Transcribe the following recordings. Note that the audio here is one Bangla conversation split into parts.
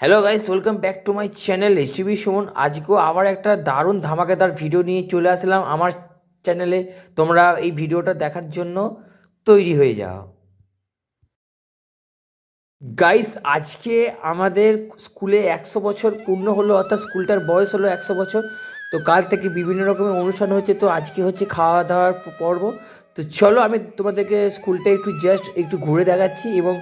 Hello guys welcome back to my channel S TV Suman আজকেও আবার একটা দারুণ ধামাকাদার ভিডিও নিয়ে চলে আসলাম আমার চ্যানেলে তোমরা এই ভিডিওটা দেখার জন্য তৈরি হয়ে যাও। গাইস আজকে আমাদের স্কুলে একশো বছর পূর্ণ হলো, অর্থাৎ স্কুলটার বয়স হলো একশো বছর। তো কাল থেকে বিভিন্ন রকমের অনুষ্ঠান হচ্ছে, তো আজকে হচ্ছে খাওয়া দাওয়ার পর্ব। তো চলো আমি তোমাদেরকে স্কুলটা একটু জাস্ট একটু ঘুরে দেখাচ্ছি এবং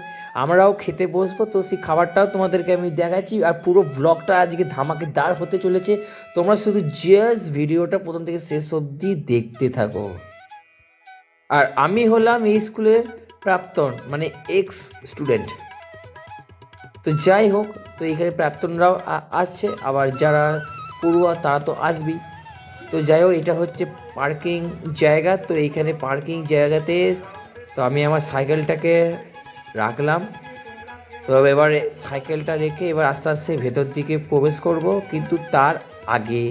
আমরাও খেতে বসবো, তো সেই খাবারটাও তোমাদেরকে আমি দেখাচ্ছি। আর পুরো ব্লগটা আজকে ধামাকেদার হতে চলেছে। তোমরা শুধু জাস্ট ভিডিওটা প্রথম থেকে শেষ অবধি দেখতে থাকো। আর আমি হলাম এই স্কুলের প্রাক্তন মানে এক্স স্টুডেন্ট তো যাই হোক, তো এখানে প্রাক্তনরাও আসছে। আবার যারা পড়ুয়া, তারা তো আসবেই। তো যাই হোক, এটা হচ্ছে পার্কিং জায়গা। তো এইখানে পার্কিং জায়গাতে, তো আমি আমার সাইকেলটাকে রাখলাম। তো এবার সাইকেলটা রেখে এবার আস্তে আস্তে ভেতর দিকে প্রবেশ করব, কিন্তু তার আগে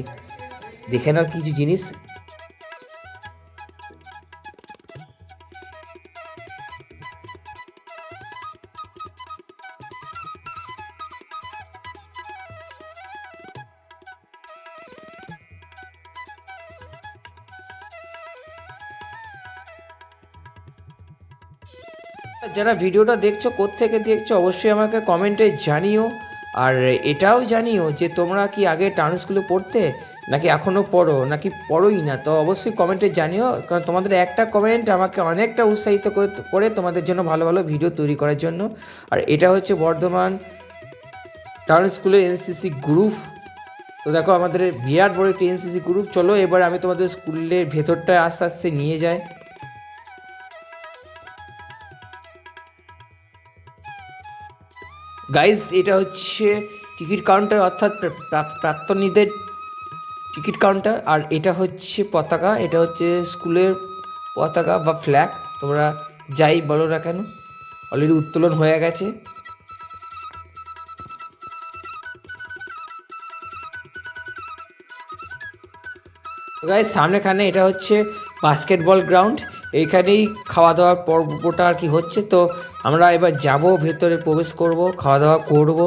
দেখে নাও কিছু জিনিস। যারা ভিডিওটা দেখছ, কোত্থেকে দেখছ, অবশ্যই আমাকে কমেন্টে জানিও। আর এটাও জানিও যে তোমরা কি আগে টাউন স্কুলে পড়তে, নাকি এখনও পড়ো, নাকি পড়োই না? তো অবশ্যই কমেন্টে জানিও, কারণ তোমাদের একটা কমেন্ট আমাকে অনেকটা উৎসাহিত করে- করে তোমাদের জন্য ভালো ভালো ভিডিও তৈরি করার জন্য। আর এটা হচ্ছে বর্ধমান টাউন স্কুলের এনসিসি গ্রুপ। তো দেখো আমাদের বিরাট বড় একটি এনসিসি গ্রুপ। চলো এবার আমি তোমাদের স্কুলের ভেতরটা আস্তে আস্তে নিয়ে যাই। গাইজ এটা হচ্ছে টিকিট কাউন্টার অর্থাৎ প্রা- প্রা- প্রাক্তনীদের টিকিট কাউন্টার আর এটা হচ্ছে পতাকা, এটা হচ্ছে স্কুলের পতাকা বা ফ্ল্যাগ তোমরা যাই বলো না কেন অলরেডি উত্তোলন হয়ে গেছে। গাইজ সামনেখানে এটা হচ্ছে বাস্কেটবল গ্রাউন্ড এইখানেই খাওয়া দাওয়ার পর্বটা আর কি হচ্ছে, তো আমরা এবার যাব, ভেতরে প্রবেশ করব খাওয়া দাওয়া করব।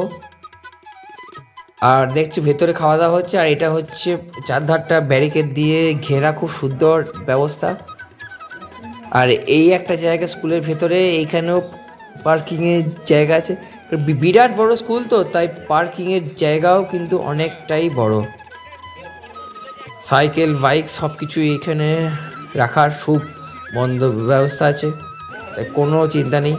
আর দেখছি, ভেতরে খাওয়া দাওয়া হচ্ছে, আর এটা হচ্ছে চারধারটা ব্যারিকেড দিয়ে ঘেরা খুব সুন্দর ব্যবস্থা। আর এই একটা জায়গা স্কুলের ভেতরে, এইখানেও পার্কিংয়ের জায়গা আছে। বিরাট বড় স্কুল তো, তাই পার্কিংয়ের জায়গাও কিন্তু অনেকটাই বড়। সাইকেল, বাইক সব কিছু এখানে রাখার খুব বন্ধ ব্যবস্থা আছে তাই কোনো চিন্তা নেই।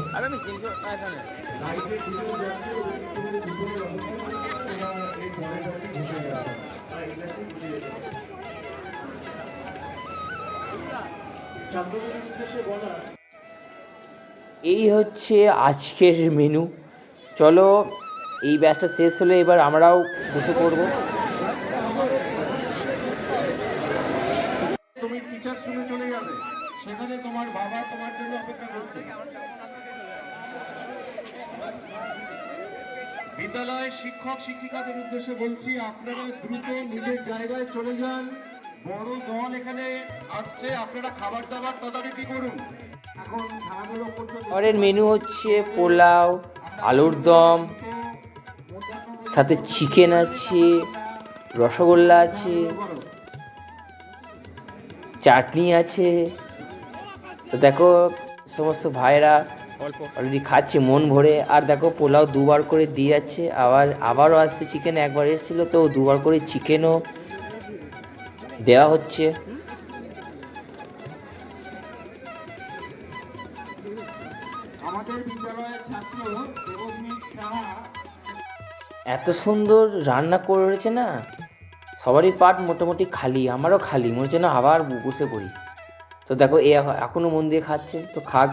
এই হচ্ছে আজকের মেনু চলো এই ব্যাচটা শেষ হলে এবার আমরাও বসে পড়ব। তুমি চলে যাবে সেখানে তোমার বাবা তোমার জন্য অপেক্ষা করছে। বিদ্যালয়ের শিক্ষক শিক্ষিকাদের উদ্দেশ্যে বলছি আপনারা দ্রুত নিজের জায়গায় চলে যান। বড় দল এখানে আসছে আপনারা খাবার দাবার তদারকি করুন। খাবারের মেনু হচ্ছে পোলাও আলুর দম সাথে চিকেন আছে রসগোল্লা আছে চাটনি আছে। তো দেখো সমস্ত ভাইরা অলরেডি খাচ্ছে মন ভরে। আর দেখো পোলাও দুবার করে দিয়ে যাচ্ছে। আবার আবারও আসছে চিকেন একবার এসেছিল তো দুবার করে চিকেনও দেওয়া হচ্ছে। এত সুন্দর রান্না করেছে না? সবারই পাট মোটামুটি খালি আমারও খালি। মনে হচ্ছে না আবার বসে পড়ি। তো দেখো, এ এখ- এখনও মন দিয়ে খাচ্ছে তো খাক।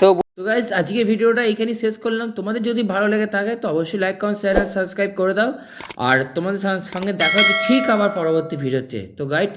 তো তো গাইজ আজকের ভিডিওটা এখানেই শেষ করলাম। তোমাদের যদি ভালো লেগে থাকে তো অবশ্যই লাইক কমেন্ট শেয়ার আর সাবস্ক্রাইব করে দাও। আর তোমাদের সঙ্গে দেখা হচ্ছে ঠিক আমার পরবর্তী ভিডিওতে। তো গাইড